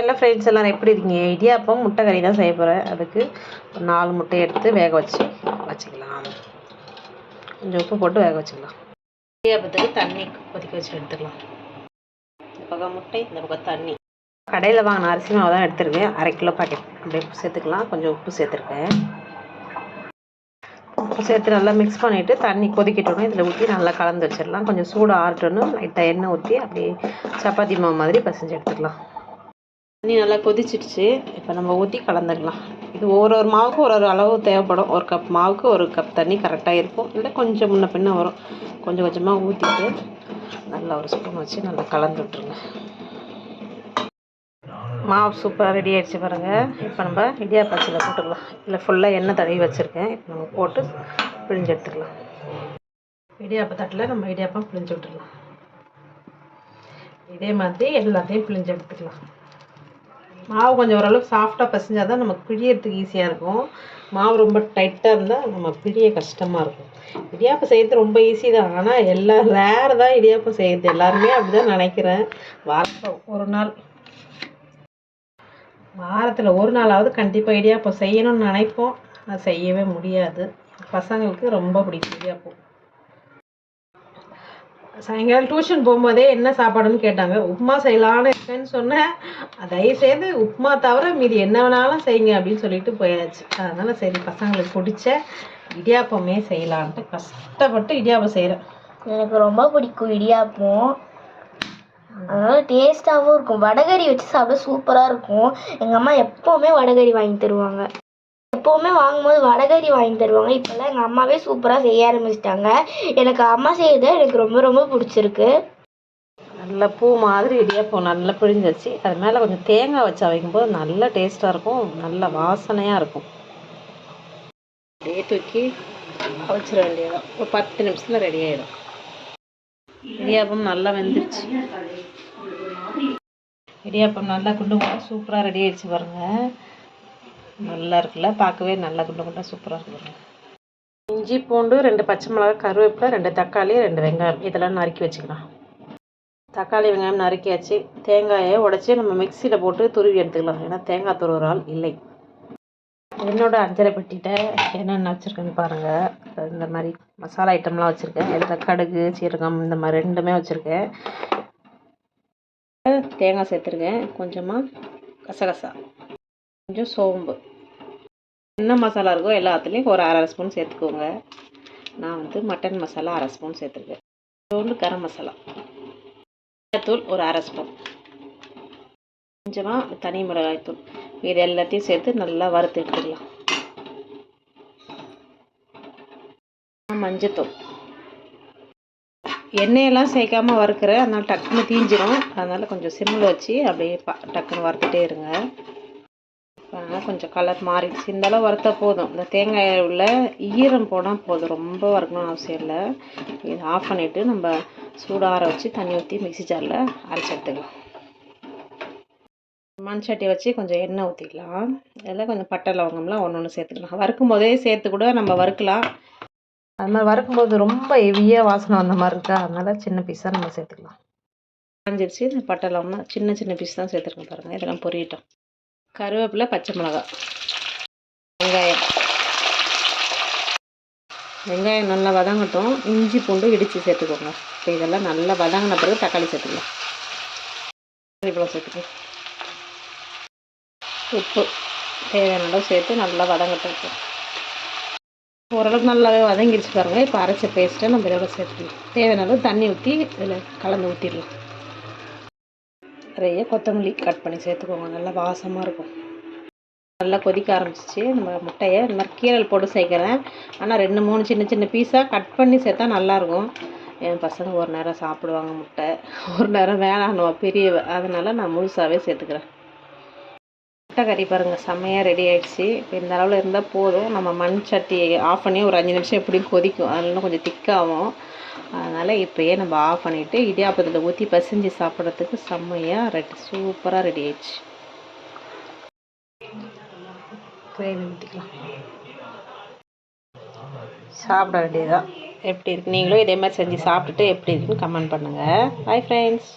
எல்லா ஃப்ரெண்ட்ஸ் எல்லோரும் எப்படி இருக்கீங்க? இடியாப்பம் முட்டை கறி தான் செய்ய போகிறேன் அதுக்கு ஒரு நாலு முட்டையை எடுத்து வேக வச்சு வச்சுக்கலாம். கொஞ்சம் உப்பு போட்டு வேக வச்சுக்கலாம். இடியாப்பத்துக்கு தண்ணி கொதிக்க வச்சு எடுத்துக்கலாம். இந்த பக்கம் முட்டை இந்த பக்கம் தண்ணி. கடையில் வாங்கின அரிசி மாவு தான் எடுத்துருக்கேன். அரை கிலோ பாக்கெட் அப்படியே சேர்த்துக்கலாம். கொஞ்சம் உப்பு சேர்த்துருக்கேன். உப்பு சேர்த்து நல்லா மிக்ஸ் பண்ணிவிட்டு தண்ணி கொதிக்கட்டோன்னே இதில் ஊற்றி நல்லா கலந்து வச்சிடலாம். கொஞ்சம் சூடு ஆறட்டணும் லைட்டாக எண்ணெய் ஊற்றி அப்படியே சப்பாத்தி மாவு மாதிரி பசஞ்சு எடுத்துக்கலாம். தண்ணி நல்லா கொதிச்சிடுச்சு. இப்போ நம்ம ஊற்றி கலந்துக்கலாம். இது ஒரு ஒரு மாவுக்கும் ஒரு ஒரு அளவு தேவைப்படும். ஒரு கப் மாவுக்கு ஒரு கப் தண்ணி கரெக்டாக இருக்கும். இல்லை கொஞ்சம் முன்ன பின்ன வரும். கொஞ்சம் கொஞ்சமாக ஊற்றிட்டு நல்லா ஒரு ஸ்பூன் வச்சு நல்லா கலந்து விட்ருங்க மாவு சூப்பராக ரெடி ஆகிடுச்சு பாருங்கள் இப்போ நம்ம இடியாப்பச்சில் போட்டுக்கலாம். இல்லை ஃபுல்லாக எண்ணெய் தடவி வச்சுருக்கேன். இப்போ நம்ம போட்டு பிழிஞ்சு எடுத்துக்கலாம். இடியாப்ப தட்டில் நம்ம இடியாப்பம் பிழிஞ்சு விட்டுடலாம் இதே மாதிரி எல்லாத்தையும் பிழிஞ்சு எடுத்துக்கலாம். மாவு கொஞ்சம் ஓரளவுக்கு சாஃப்டாக பசைஞ்சால் தான் நமக்கு பிழியறதுக்கு ஈஸியாக இருக்கும். மாவு ரொம்ப டைட்டாக இருந்தால் நம்ம பிழிய கஷ்டமாக இருக்கும். இடியாப்பம் செய்கிறது ரொம்ப ஈஸி தான். ஆனால் எல்லா ரேர் தான் இடியாப்பம் செய்கிறது எல்லாருமே அப்படி தான் நினைக்கிறேன். வாரத்தில் ஒரு நாள். வாரத்தில் ஒரு நாளாவது கண்டிப்பாக இடியாப்பம் செய்யணும்னு நினைப்போம். அதை செய்யவே முடியாது. பசங்களுக்கு ரொம்ப பிடிக்கும் இடியாப்பம். சாயங்காலம் டியூஷன் போகும்போதே என்ன சாப்பாடுன்னு கேட்டாங்க. உப்புமா செய்யலான்னு இருக்கேன்னு சொன்னேன். தயவுசெய்து உப்புமா தவிர மீதி என்ன வேணாலும் செய்யுங்க அப்படின்னு சொல்லிட்டு போயாச்சு. அதனால் சரி பசங்களுக்கு பிடிச்ச இடியாப்பமே செய்யலான்ட்டு. கஷ்டப்பட்டு இடியாப்பம் செய்கிறேன் எனக்கு ரொம்ப பிடிக்கும் இடியாப்பம். அதனால டேஸ்ட்டாகவும் இருக்கும். வடகறி வச்சு சாப்பிட சூப்பராக இருக்கும். எங்கள் அம்மா எப்போவுமே வடகறி வாங்கி தருவாங்க. எப்போவுமே வாங்கும்போது வடகறி வாங்கி தருவாங்க. இப்போல்லாம் எங்கள் அம்மாவே சூப்பராக செய்ய ஆரம்பிச்சிட்டாங்க. எனக்கு அம்மா செய்யறது எனக்கு ரொம்ப ரொம்ப பிடிச்சிருக்கு. நல்ல பூ மாதிரி இடியாப்பம் நல்லா பிழிஞ்சிச்சு அது மேலே கொஞ்சம் தேங்காய் வச்சு வைக்கும்போது நல்ல டேஸ்ட்டாக இருக்கும். நல்ல வாசனையாக இருக்கும். அப்படியே தூக்கி அவிச்சிட வேண்டியதான் ஒரு பத்து நிமிஷத்தில் ரெடி ஆகிடும் இடியாப்பம் நல்லா வெந்துருச்சு. இடியாப்பம் நல்லா குண்டு சூப்பராக ரெடி ஆயிடுச்சு பாருங்க. நல்லா இருக்குல்ல பார்க்கவே நல்லா குண்டு குண்டா சூப்பராக இருக்கு பாருங்க. இஞ்சி பூண்டு ரெண்டு பச்சை மிளகாய் கருவேப்பிலை ரெண்டு தக்காளி ரெண்டு வெங்காயம். இதெல்லாம் நறுக்கி வச்சுக்கலாம். தக்காளி வெங்காயம் நறுக்கியாச்சு. தேங்காயை உடச்சி நம்ம மிக்சியில் போட்டு துருவி எடுத்துக்கலாம். ஏன்னா தேங்காய் துருவுற ஆள் இல்லை. என்னோட அஞ்சரை பெட்டிகிட்ட என்னென்ன வச்சுருக்கேன்னு பாருங்கள் இந்த மாதிரி மசாலா ஐட்டம்லாம் வச்சுருக்கேன். இதில் கடுகு சீரகம் இந்த மாதிரி ரெண்டுமே வச்சுருக்கேன். தேங்காய் சேர்த்துருக்கேன். கொஞ்சமாக கசகசா. கொஞ்சம் சோம்பு. என்ன மசாலா இருக்கோ எல்லாத்துலேயும் ஒரு அரை ஸ்பூன் சேர்த்துக்கோங்க. நான் வந்து மட்டன் மசாலா அரை ஸ்பூன் சேர்த்துருக்கேன். தோண்டு கரம் மசாலா. தூள் ஒரு அரை ஸ்பூன். கொஞ்சமாக தனி மிளகாய் தூள் இது எல்லாத்தையும் சேர்த்து நல்லா வறுத்து எடுத்துக்கலாம். மஞ்சத்தூள். எண்ணெயெல்லாம் சேர்க்காம வறுக்கிறேன். அதனால் டக்குன்னு தீஞ்சிடும் அதனால் கொஞ்சம் சிம்மில் வச்சு அப்படியே டக்குன்னு வறுத்துட்டே இருங்க. பாருங்கள் கொஞ்சம் கலர் மாறிடுச்சு. இந்த அளவு வறுத்தா போதும். இந்த தேங்காய் உள்ள ஈரம் போனால் போதும். ரொம்ப வறுக்கணும்னு அவசியம் இல்லை. இதை ஆஃப் பண்ணிவிட்டு நம்ம சூடார வச்சு தண்ணி ஊற்றி மிக்சி ஜாரில் அரைச்சி எடுத்துக்கலாம். மண் சட்டியை வச்சு கொஞ்சம் எண்ணெய் ஊற்றிக்கலாம் இதில் கொஞ்சம் பட்டை லவங்கம்லாம் ஒன்று ஒன்று சேர்த்துக்கலாம். வறுக்கும் போதே சேர்த்து கூட நம்ம வறுக்கலாம். அது மாதிரி வறுக்கும்போது ரொம்ப ஹெவியாக வாசனை வந்த மாதிரி இருக்கா? அதனால் சின்ன பீஸாக நம்ம சேர்த்துக்கலாம். காஞ்சிருச்சு இந்த பட்டை லவங்கம் சின்ன சின்ன பீஸ் தான் சேர்த்துருக்கோம் பாருங்கள் இதெல்லாம் பொரியட்டும். கருவேப்பிலை பச்சை மிளகா வெங்காயம். வெங்காயம் நல்லா வதங்கட்டும். இஞ்சி பூண்டு இடித்து சேர்த்துக்கோங்க. இப்போ இதெல்லாம் நல்லா வதங்கின பிறகு தக்காளி சேர்த்துக்கலாம். கறிவேப்பிலை சேர்த்துக்கலாம் உப்பு தேவையான அளவு சேர்த்து நல்லா வதங்கட்டும் ஓரளவுக்கு நல்லாவே வதங்கிடுச்சு பாருங்கள் இப்போ அரைச்ச பேஸ்ட்டை நம்ம இதோட சேர்த்துக்கலாம். தேவையான அளவு தண்ணி ஊற்றி இதில் கலந்து ஊற்றிடலாம் நிறைய கொத்தமல்லி கட் பண்ணி சேர்த்துக்கோங்க. நல்லா வாசமாக இருக்கும். நல்லா கொதிக்க ஆரம்பிச்சிச்சு. நம்ம முட்டையை இந்த மாதிரி கீரல் போட்டு சேர்க்குறேன். ஆனால் ரெண்டு மூணு சின்ன சின்ன பீஸாக கட் பண்ணி சேர்த்தா நல்லாயிருக்கும் என் பசங்க ஒரு நேரம் சாப்பிடுவாங்க முட்டை. ஒரு நேரம் வேணாம். பெரிய அதனால் நான் முழுசாகவே சேர்த்துக்கிறேன். முட்டை கறி பாருங்கள் செம்மையாக ரெடி ஆகிடுச்சு இப்போ இந்த அளவில் இருந்தால் போதும். நம்ம மண் சட்டி ஆஃப் பண்ணி ஒரு அஞ்சு நிமிஷம் எப்படியும் கொதிக்கும். அதனால கொஞ்சம் திக்காகும் அதனால் இப்போயே நம்ம ஆஃப் பண்ணிவிட்டு இடியாப்பத்தில் ஊற்றி பசிஞ்சு சாப்பிட்றதுக்கு செம்மையாக ரெடி சூப்பராக ரெடி ஆயிடுச்சு. சாப்பிட வேண்டியதுதான். எப்படி இருக்கு? நீங்களும் இதே மாதிரி செஞ்சு சாப்பிட்டுட்டு எப்படி இருக்குன்னு கமெண்ட் பண்ணுங்கள் பாய் ஃப்ரெண்ட்ஸ்